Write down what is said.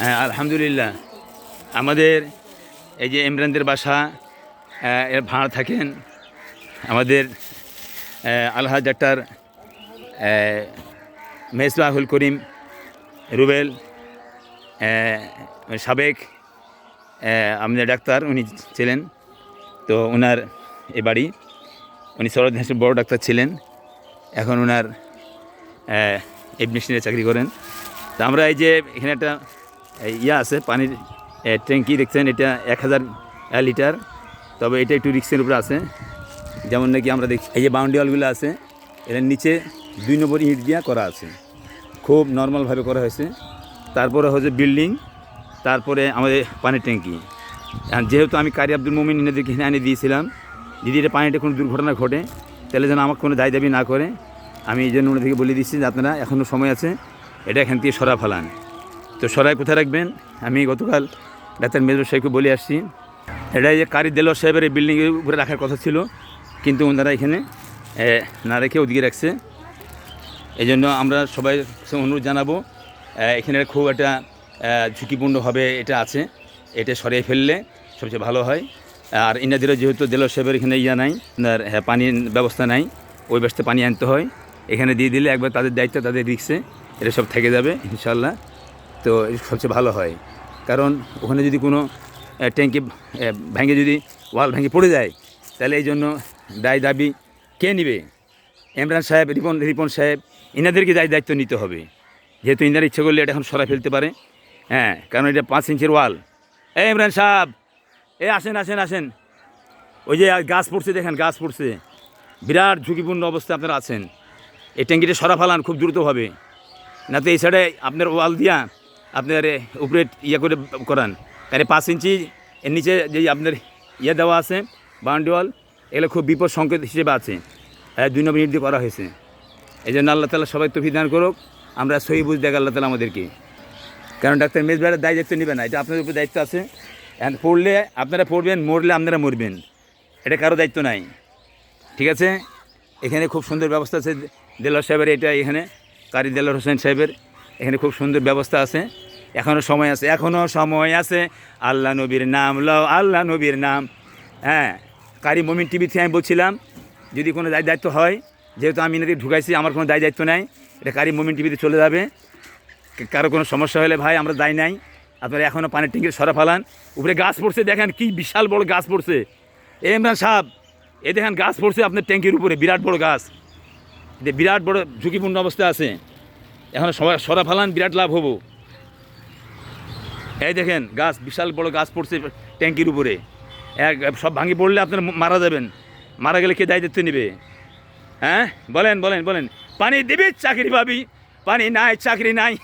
হ্যাঁ আলহামদুলিল্লাহ। আমাদের এই যে ইমরানদের বাসা এর ভাড়া থাকেন। আমাদের আলহাজ ডাক্তার মেসবাহুল করিম, রুবেল সাবেক আমাদের ডাক্তার, উনি ছিলেন। তো ওনার এ বাড়ি, উনি সরদ বড় ডাক্তার ছিলেন। এখন ওনার এডমিশনে চাকরি করেন। তো আমরা এই যে এখানে একটা ইয়া আছে, পানির ট্যাঙ্কি দেখছেন, এটা এক হাজার লিটার। তবে এটা একটু রিক্সের উপরে আছে। যেমন নাকি আমরা দেখি এই যে বাউন্ডি ওয়ালগুলো আছে, এর নিচে দুই নম্বর ইট দিয়া করা আছে। খুব নর্মালভাবে করা হয়েছে। তারপরে হচ্ছে বিল্ডিং তারপরে আমাদের পানির ট্যাঙ্কি। যেহেতু আমি কারি আব্দুল মোমিন এনাদেরকে এনে দিয়েছিলাম, যদি এটা পানিটা কোনো দুর্ঘটনা ঘটে, তাহলে যেন আমাকে কোনো দায় দাবি না করে, আমি এই জন্য ওনাদেরকে বলে দিচ্ছি যে আপনারা এখনও সময় আছে, এটা এখান থেকে সরা ফেলান। তো সরাই কোথায় রাখবেন? আমি গতকাল ডাক্তার মেজর সাহেবকে বলে আসছি। এটা যে কারি দেলোয়ার সাহেবের এই বিল্ডিংয়ের উপরে রাখার কথা ছিল কিন্তু ওনারা এখানে না রেখে ওদিকে রাখছে। এই জন্য আমরা সবাই অনুরোধ জানাব এখানে খুব একটা ঝুঁকিপূর্ণভাবে এটা আছে। এটা সরিয়ে ফেললে সবচেয়ে ভালো হয়। আর ইনাদেরও যেহেতু দেলোয়ার সাহেবের এখানে ইয়া নাই আপনার হ্যাঁ, পানির ব্যবস্থা নাই ওই ব্যবস্থা পানি আনতে হয়। এখানে দিয়ে দিলে একবার তাদের দায়িত্ব তাদের রিক্সে এটা সব থেকে যাবে ইনশাল্লাহ তো সবচেয়ে ভালো হয়। কারণ ওখানে যদি কোনো ট্যাঙ্কি ভেঙে যদি ওয়াল ভেঙে পড়ে যায়, তাহলে এই জন্য দায় দাবি কে নিবে? ইমরান সাহেব, রিপন রিপন সাহেব, ইনাদেরকে দায় দায়িত্ব নিতে হবে। যেহেতু ইনারা ইচ্ছে করলে এটা এখন সরাই ফেলতে পারে। হ্যাঁ কারণ এটা পাঁচ ইঞ্চের ওয়াল। এ, ইমরান সাহেব! এ, আসেন আসেন আসেন। ওই যে গাছ পড়ছে, দেখেন গাছ পড়ছে। বিরাট ঝুঁকিপূর্ণ অবস্থায় আপনারা আছেন। এই ট্যাঙ্কিটা সরা ফেলান খুব দ্রুতভাবে। না তো এই সাইডে আপনার ওয়াল দিয়া আপনার উপরে ইয়ে করে করান। তাহলে পাঁচ ইঞ্চি এর নিচে যে আপনার ইয়ে দেওয়া আছে বাউন্ডি ওয়াল এগুলো খুব বিপদ সংকেত হিসেবে আছে। হ্যাঁ দুই নম্বর দিয়ে করা হয়েছে। এই জন্য আল্লাহ তালা সবাই তো বিধান করুক, আমরা সহি বুঝ দেখ আল্লাহ তালা আমাদেরকে। কারণ ডাক্তার মেজবাইয়ের দায় দায়িত্ব নেবে না, এটা আপনাদের উপর দায়িত্ব আছে। পড়লে আপনারা পড়বেন, মরলে আপনারা মরবেন। এটা কারও দায়িত্ব নাই। ঠিক আছে? এখানে খুব সুন্দর ব্যবস্থা আছে দেলোয়ার সাহেবের, এটা এখানে, কারি দেলোয়ার হোসেন সাহেবের, এখানে খুব সুন্দর ব্যবস্থা আছে। এখনও সময় আছে এখনও সময় আছে। আল্লাহ নবীর নাম লও, আল্লাহ নবীর নাম। হ্যাঁ কারি মমিন টিভি থেকে আমি বলছিলাম, যদি কোনো দায় দায়িত্ব হয়, যেহেতু আমি এনাদের ঢুকাইছি, আমার কোনো দায় দায়িত্ব নাই, এটা কারি মমিন টিভিতে চলে যাবে। কারও কোনো সমস্যা হলে ভাই, আমরা দায় নাই। আপনারা এখনও পানির ট্যাঙ্কির সরা ফালান। উপরে গাছ পড়ছে, দেখেন কি বিশাল বড় গাছ পড়ছে। এ ইমরান সাহেব, এ দেখেন গাছ পড়ছে আপনার ট্যাঙ্কির উপরে, বিরাট বড় গাছ। বিরাট বড় ঝুঁকিপূর্ণ অবস্থা আছে। এখন সরা ফালান, বিরাট লাভ হব। এই দেখেন, গাছ, বিশাল বড় গাছ পড়ছে ট্যাঙ্কির উপরে। এক, সব ভাঙি পড়লে আপনার মারা যাবেন। মারা গেলে কে দায়িত্ব নেবে? হ্যাঁ? বলেন বলেন বলেন। পানি দিবি, চাকরি পাবি। পানি নাই, চাকরি নাই।